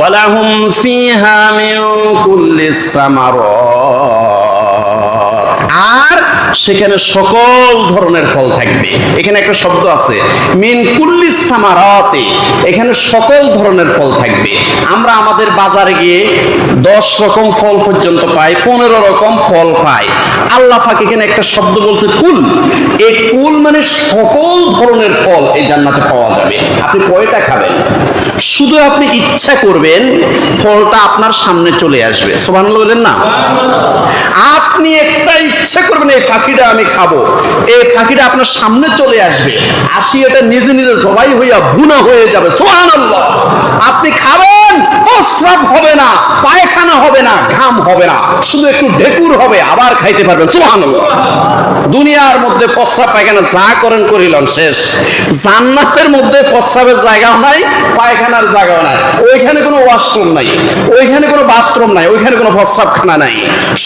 ولهم فيها من كل الثمرات. সেখানে সকল ধরনের ফল থাকবে। এখানে একটা শব্দ আছে, মিন কুল্লি সামারাতে। এখানে সকল ধরনের ফল থাকবে। আমরা আমাদের বাজারে গিয়ে দশ রকম ফল পর্যন্ত পাই, পনেরো রকম ফল পাই। আল্লাহ পাক এখানে একটা শব্দ বলছে, কুল। এই কুল মানে সকল ধরনের ফল এই জান্নাতে পাওয়া যাবে। আপনি কয়টা খাবেন। শুধু আপনি ইচ্ছা করবেন, ফলটা আপনার সামনে চলে আসবে। সোভান বললেন না? আপনি একটা ইচ্ছা করবেন এই ফাঁকিটা আমি খাব। এই ফাঁকিটা আপনার সামনে চলে আসবে। আসি এটা নিজে নিজে জবাই হইয়া ভুনা হয়ে যাবে। সোহান আপনি খাবেন হবে না, পায়খানা হবে না, ঘাম হবে না। শুধু একটু ঢেকুর হবে, আবার খাইতে পারবেন। সোহান দুনিয়ার মধ্যে প্রস্রাব পায়খানা যা করেন করিলাম, শেষ। জান্নাতের মধ্যে প্রস্রাবের জায়গাও নাই, পায়খানার জায়গাও নাই। ওইখানে কোনো ওয়াশরুম নাই, ওইখানে কোনো বাথরুম নাই, ওইখানে কোনো প্রস্রাবখানা নাই।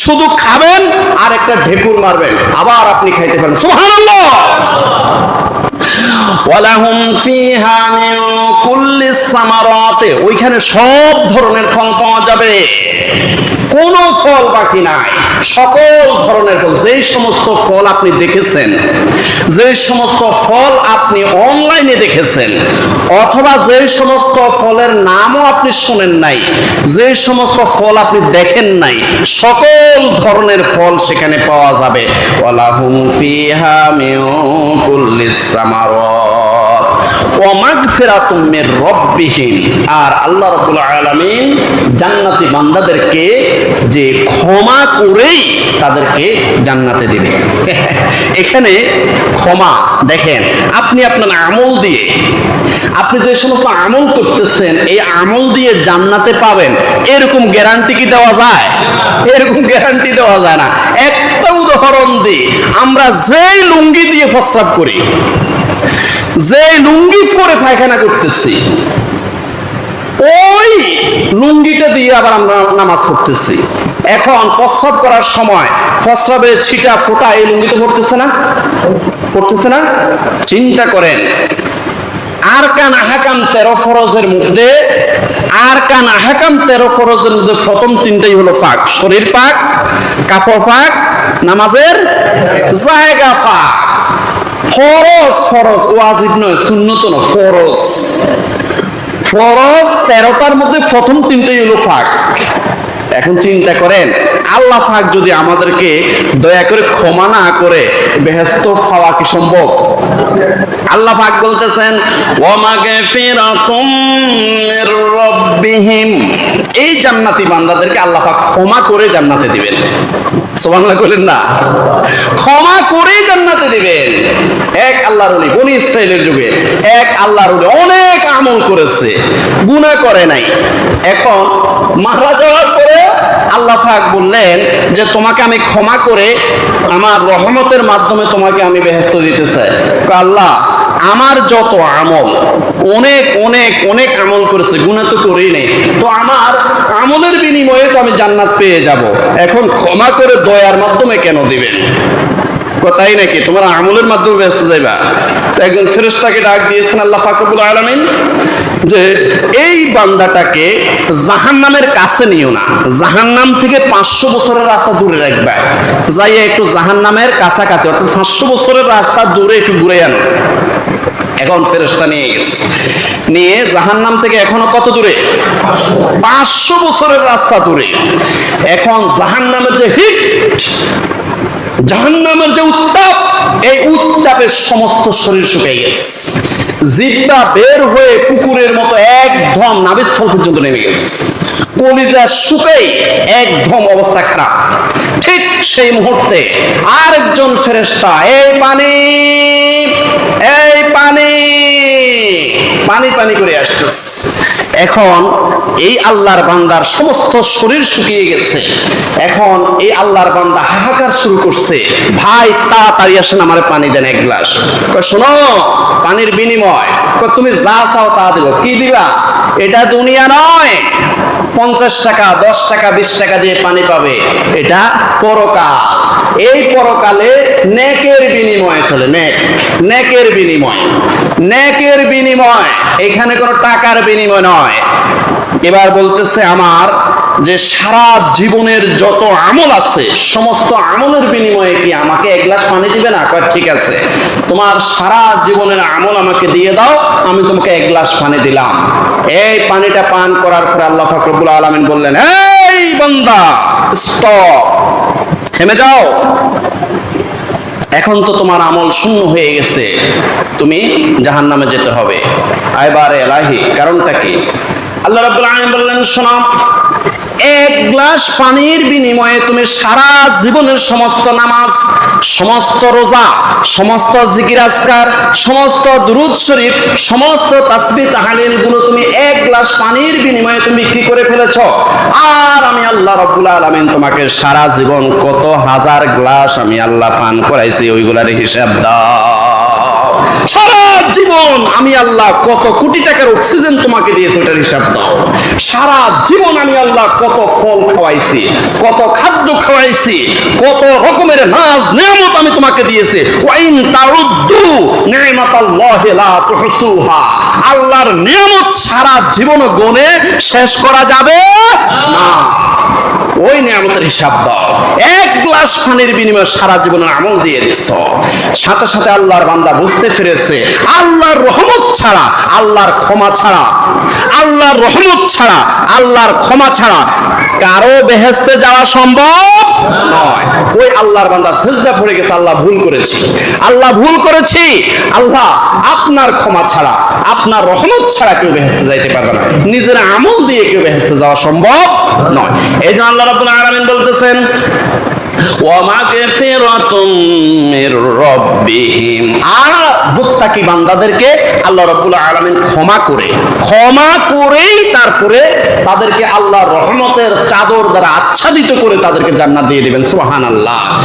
শুধু খাবেন আর একটা ঢেকুর মারবেন। আবার আপনি খাইতে পারেন। সুবহানাল্লাহ! ওয়ালাহুম ফিহা মিন কুল্লি সামারাতে, ওইখানে সব ধরনের ফল পাওয়া যাবে। কোনো ফল বাকি নাই। সকল ধরনের ফল, যেই সমস্ত ফল আপনি দেখেছেন যে সমস্ত ফল আপনি অনলাইনে দেখেছেন, অথবা যে সমস্ত ফলের নামও আপনি শোনেন নাই যে সমস্ত ফল আপনি দেখেন নাই, সকল ধরনের ফল সেখানে পাওয়া যাবে। ওয়ালাহুম ফিহা মিন কুল্লিস সামারাত। আর আল্লাহ রাব্বুল আলামিন জান্নাতি বান্দাদেরকে যে ক্ষমা করেই তাদেরকে জান্নাতে দিবে। এখানে ক্ষমা, দেখেন, আপনি আপনার আমল দিয়ে, আপনি যে সমস্ত আমল করতেছেন, এই আমল দিয়ে জান্নাতে পাবেন, এরকম গ্যারান্টি কি দেওয়া যায়? এরকম গ্যারান্টি দেওয়া যায় না। একটা উদাহরণ দিই, আমরা যেই লুঙ্গি দিয়ে প্রস্রাব করি যে লুঙ্গি পরে পায়খানা করতেছি, ওই লুঙ্গিটা দিয়ে আবার আমরা নামাজ পড়তেছি। এখন প্রস্রাব করার সময় প্রস্রাবের ছিটা ফোটা এই লুঙ্গিতে পড়তেছে না? পড়তেছে না? চিন্তা করেন। আর কান আহাকাম তেরো ফরজের মধ্যে, আর কান আহাকাম তেরো ফরজের মধ্যে প্রথম তিনটাই হলো পাক। শরীর পাক, কাপড় পাক, নামাজের জায়গা পাক। ফরজ ফরজ, ওয়াজিব নয়, সুন্নত নয়, ফরজ। ফরজ তেরোটার মধ্যে প্রথম তিনটাই হলো ফাঁক এখন চিন্তা করেন, আল্লাহ পাক যদি আমাদেরকে দয়া করে ক্ষমা না করে বেহেস্ত পাওয়া কি সম্ভব? আল্লাহ পাক বলতেছেন ওয়ামাকে ফিরাতুম এই জান্নাতি বান্দাদেরকে আল্লাহ পাক ক্ষমা করে জান্নাতে দিবেন। সুবহানাল্লাহ বলেন না ক্ষমা করে জান্নাতে দিবেন এক আল্লাহর ওলি, বনি ইসরাইলের যুগে। এক অনেক আমল করেছে, গুনাহ করে নাই। এখন মারা যাওয়ার পরে আল্লাহ বললেন যে, তোমাকে আমি ক্ষমা করে আমার রহমতের মাধ্যমে তোমাকে আমি বেহেস্ত দিতে চাই। আল্লাহ, আমার যত আমল, অনেক অনেক অনেক আমল করেছে গুণা তো করেই নেই। তো আমার আমলের বিনিময়ে তো আমি জান্নাত পেয়ে যাব। এখন ক্ষমা করে দয়ার মাধ্যমে কেন দিবেন? তাই নাকি? তোমার আমলের মাধ্যমে ব্যস্ত যাইবা। তো একজন ফেরেশতাকে ডাক দিয়েছেন আল্লাহ ফাকরুল আলামিন যে, এই বান্দাটাকে জাহান্নামের কাছে নিও না। জাহান্নাম থেকে পাঁচশো বছরের রাস্তা দূরে রাখবে। যাইয়া একটু জাহান্নামের কাছাকাছি, অর্থাৎ পাঁচশো বছরের রাস্তা দূরে একটু ঘুরে আনো। এখন ফেরেশতা নিয়ে গেছে। নিয়ে জাহান্নাম থেকে এখনও কত দূরে? পাঁচশো বছরের রাস্তা দূরে। এখন জাহান্নামের যে হিট জাহান্নামের যে উত্তাপ, এই উত্তাপের সমস্ত শরীর শুকিয়ে গেছে। জিব্বা বের হয়ে কুকুরের মতো একদম নাভিস্থল পর্যন্ত নেমে গেছে। কলিজা শুকেই একদম অবস্থা খারাপ। ঠিক সেই মুহূর্তে আরেকজন পানি এই পানি পানি পানি করে আসতেস এখন এই আল্লাহর বান্দার সমস্ত শরীর শুকিয়ে গেছে। এখন এই আল্লাহর বান্দা হাহাকার শুরু করছে। ভাই, তাড়াতাড়ি আসেন, আমার পানি দেন এক গ্লাস। শোনো, পানির বিনিময়। তুমি যা চাও তা দিব। কি দিবা? এটা দুনিয়া নয়। পঞ্চাশ টাকা, দশ টাকা, বিশ টাকা দিয়ে পানি পাবে। এটা পরকাল। এই পরকালে নেকের বিনিময়ে চলে, নেক, নেকের বিনিময়। নেকের বিনিময়, এখানে কোনো টাকার বিনিময় নয়। এবার বলতেছে আমার যে সারা জীবনের যত আমল আছে, সমস্ত আমলের বিনিময়ে কি আমাকে এক গ্লাস পানি দিবে না? কয়, ঠিক আছে। তোমার সারা জীবনের আমল আমাকে দিয়ে দাও, আমি তোমাকে এক গ্লাস পানি দিলাম। এই পানিটা পান করার পরে আল্লাহ ফাকরুল আলমিন বললেন, এই বান্দা স্টপ থেমে যাও। এখন তো তোমার আমল শূন্য হয়ে গেছে। তুমি জাহান নামে যেতে হবে। আইবারে এলাহি, কারণটা কি? আল্লাহ রাব্বুল আলামিন বললেন, শোনো এক গ্লাস পানির বিনিময়ে তুমি সারা জীবনের সমস্ত নামাজ, সমস্ত রোজা, সমস্ত জিকির আজকার, সমস্ত দুরুদ শরীফ, সমস্ত তাসবিহ তাহলিলগুলো তুমি এক গ্লাস পানির বিনিময়ে তুমি কি করে ফেলেছ? আর আমি আল্লাহ রাব্বুল আলামিন তোমাকে সারা জীবন কত হাজার গ্লাস আমি আল্লাহ পান করাইছি, ওইগুলার হিসাব দাও। সারা জীবন আমি আল্লাহ কত কোটি টাকার অক্সিজেন তোমাকে দিয়েছি, ওটার হিসাব দাও। সারা জীবন আমি আল্লাহ কত ফল খাওয়াইছি, কত খাদ্য খাওয়াইছি, কত রকমের নাজ, নিয়ামত আমি তোমাকে দিয়েছি। ওয়াইন তারুদ্দু নিয়ামাতাল্লাহি লা তুহসুহা। আল্লাহর নিয়ামত সারা জীবন গনে শেষ করা যাবে না। ওই নিয়ামতের হিসাব দাও। এক গ্লাস পানির বিনিময়ে সারা জীবনের আমল দিয়ে দিছ সাথে সাথে আল্লাহর বান্দা বুঝতে পেরেছে, আল্লাহর রহমত ছাড়া, আল্লাহর ক্ষমা ছাড়া, আল্লাহর রহমত ছাড়া আল্লাহর ক্ষমা ছাড়া কারও বেহেস্তে যাওয়া সম্ভব নয়। ওই আল্লাহর বান্দা সেজদা পড়ে গেছে, আল্লাহ ভুল করেছি। আল্লাহ ভুল করেছি, আল্লাহ আপনার ক্ষমা ছাড়া, আপনার রহমত ছাড়া কেউ বেহেস্তে যাইতে পারবে না। নিজের আমল দিয়ে কেউ বেহেস্তে যাওয়া সম্ভব নয়। এই জন্য আল্লাহ রাব্বুল আলামিন বলতেছেন বান্দাদেরকে আল্লাহ রবুল্লা আলমিন ক্ষমা করে, ক্ষমা করেই তারপরে তাদেরকে আল্লাহর রহমতের চাদর দ্বারা আচ্ছাদিত করে তাদেরকে জান্নাত দিয়ে দেবেন সোহান সুবহানাল্লাহ।